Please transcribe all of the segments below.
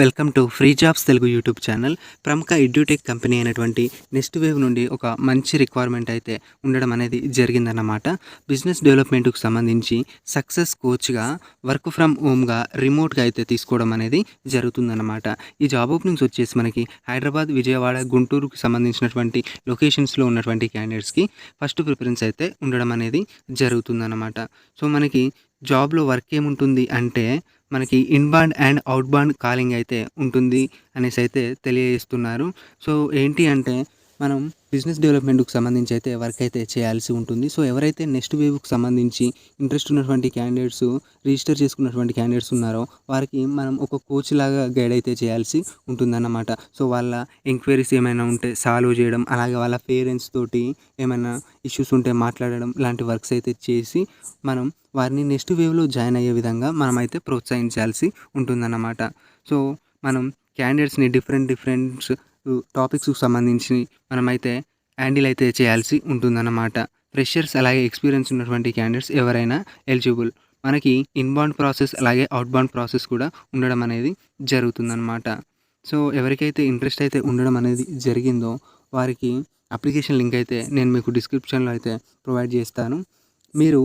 Welcome to free jobs Telugu YouTube channel. ప్రముఖ edutech company అయినటువంటి next wave నుండి ఒక మంచి రిక్వైర్మెంట్ అయితే ఉండడం అనేది జరిగిందన్నమాట. బిజినెస్ డెవలప్మెంట్కు సంబంధించి సక్సెస్ కోచ్గా వర్క్ ఫ్రమ్ హోమ్గా రిమోట్గా అయితే తీసుకోవడం అనేది జరుగుతుందన్నమాట. ఈ జాబ్ ఓపెనింగ్స్ వచ్చేసి మనకి హైదరాబాద్ విజయవాడ గుంటూరుకు సంబంధించినటువంటి లొకేషన్స్లో ఉన్నటువంటి క్యాండిడేట్స్కి ఫస్ట్ ప్రిఫరెన్స్ అయితే ఉండడం అనేది జరుగుతుందన్నమాట. సో మనకి జాబ్లో వర్క్ ఏముంటుంది అంటే మనకి ఇన్బాండ్ అండ్ అవుట్బాండ్ కాలింగ్ అయితే ఉంటుంది అనేసి అయితే తెలియజేస్తున్నారు. సో ఏంటి అంటే మనం బిజినెస్ డెవలప్మెంట్కి సంబంధించి అయితే వర్క్ అయితే చేయాల్సి ఉంటుంది. సో ఎవరైతే నెక్స్ట్ వేవ్కి సంబంధించి ఇంట్రెస్ట్ ఉన్నటువంటి క్యాండిడేట్స్ రిజిస్టర్ చేసుకున్నటువంటి క్యాండిడేట్స్ ఉన్నారో వారికి మనం ఒక కోచ్ లాగా గైడ్ అయితే చేయాల్సి ఉంటుందన్నమాట. సో వాళ్ళ ఎంక్వైరీస్ ఏమైనా ఉంటే సాల్వ్ చేయడం అలాగే వాళ్ళ పేరెంట్స్ తోటి ఏమైనా ఇష్యూస్ ఉంటే మాట్లాడడం లాంటి వర్క్స్ అయితే చేసి మనం వారిని నెక్స్ట్ వేవ్లో జాయిన్ అయ్యే విధంగా మనం అయితే ప్రోత్సహించాల్సి ఉంటుందన్నమాట. సో మనం క్యాండిడేట్స్ని డిఫరెంట్ డిఫరెంట్ టాపిక్స్కి సంబంధించి మనమైతే హ్యాండిల్ అయితే చేయాల్సి ఉంటుందన్నమాట. ఫ్రెషర్స్ అలాగే ఎక్స్పీరియన్స్ ఉన్నటువంటి క్యాండిడేట్స్ ఎవరైనా ఎలిజిబుల్. మనకి ఇన్బౌండ్ ప్రాసెస్ అలాగే అవుట్బౌండ్ ప్రాసెస్ కూడా ఉండడం అనేది జరుగుతుందన్నమాట. సో ఎవరికైతే ఇంట్రెస్ట్ అయితే ఉండడం అనేది జరిగిందో వారికి అప్లికేషన్ లింక్ అయితే నేను మీకు డిస్క్రిప్షన్లో అయితే ప్రొవైడ్ చేస్తాను. మీరు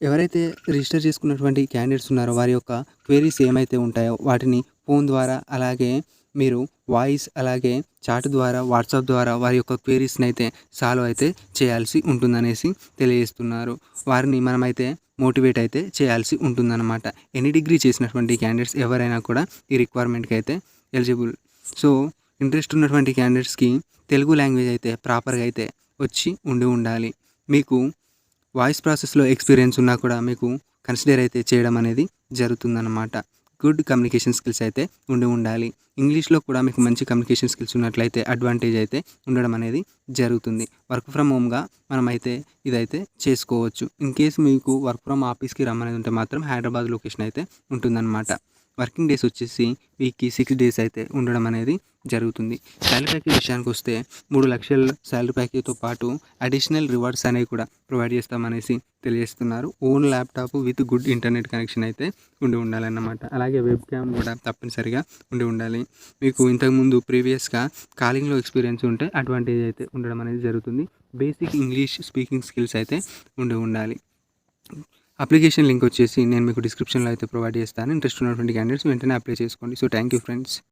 ఎవరైతే రిజిస్టర్ చేసుకున్నటువంటి క్యాండిడేట్స్ ఉన్నారో వారి యొక్క క్వేరీస్ ఏమైతే ఉంటాయో వాటిని ఫోన్ ద్వారా అలాగే మీరు వాయిస్ అలాగే చాట్ ద్వారా వాట్సాప్ ద్వారా వారి యొక్క క్వైరీస్ని అయితే సాల్వ్ అయితే చేయాల్సి ఉంటుందనేసి తెలియజేస్తున్నారు. వారిని మనమైతే మోటివేట్ అయితే చేయాల్సి ఉంటుందన్నమాట. ఎనీ డిగ్రీ చేసినటువంటి క్యాండిడేట్స్ ఎవరైనా కూడా ఈ రిక్వైర్మెంట్కి అయితే ఎలిజిబుల్. సో ఇంట్రెస్ట్ ఉన్నటువంటి క్యాండిడేట్స్కి తెలుగు లాంగ్వేజ్ అయితే ప్రాపర్గా అయితే వచ్చి ఉండి ఉండాలి. మీకు వాయిస్ ప్రాసెస్లో ఎక్స్పీరియన్స్ ఉన్నా కూడా మీకు కన్సిడర్ అయితే చేయడం అనేది జరుగుతుందన్నమాట. గుడ్ కమ్యూనికేషన్ స్కిల్స్ అయితే ఉండి ఉండాలి. ఇంగ్లీష్లో కూడా మీకు మంచి కమ్యూనికేషన్ స్కిల్స్ ఉన్నట్లయితే అడ్వాంటేజ్ అయితే ఉండడం అనేది జరుగుతుంది. వర్క్ ఫ్రమ్ హోమ్గా మనమైతే ఇదైతే చేసుకోవచ్చు. ఇన్ కేసు మీకు వర్క్ ఫ్రమ్ ఆఫీస్కి రమ్మనేది ఉంటే మాత్రం హైదరాబాద్ లొకేషన్ అయితే ఉంటుందన్నమాట. వర్కింగ్ డేస్ వచ్చేసి వీక్కి సిక్స్ డేస్ అయితే ఉండడం అనేది జరుగుతుంది. శాలరీ ప్యాకేజ్ విషయానికి వస్తే మూడు లక్షల శాలరీ ప్యాకేజ్తో పాటు అడిషనల్ రివార్డ్స్ అనేవి కూడా ప్రొవైడ్ చేస్తామనేసి తెలియజేస్తున్నారు. Own laptop with good internet connection అయితే ఉండి ఉండాలన్నమాట. అలాగే వెబ్ క్యామ్ కూడా తప్పనిసరిగా ఉండి ఉండాలి. మీకు ఇంతకుముందు ప్రీవియస్గా కాలింగ్లో ఎక్స్పీరియన్స్ ఉంటే అడ్వాంటేజ్ అయితే ఉండడం అనేది జరుగుతుంది. బేసిక్ ఇంగ్లీష్ స్పీకింగ్ స్కిల్స్ అయితే ఉండి ఉండాలి. అప్లికేషన్ లింక్ వచ్చేసి నేను మీకు డిస్క్రిప్షన్లో అయితే ప్రొవైడ్ చేస్తాను. ఇంట్రెస్ట్ ఉన్నటువంటి క్యాండిడేట్స్ వెంటనే అప్లై చేసుకోండి. So thank you friends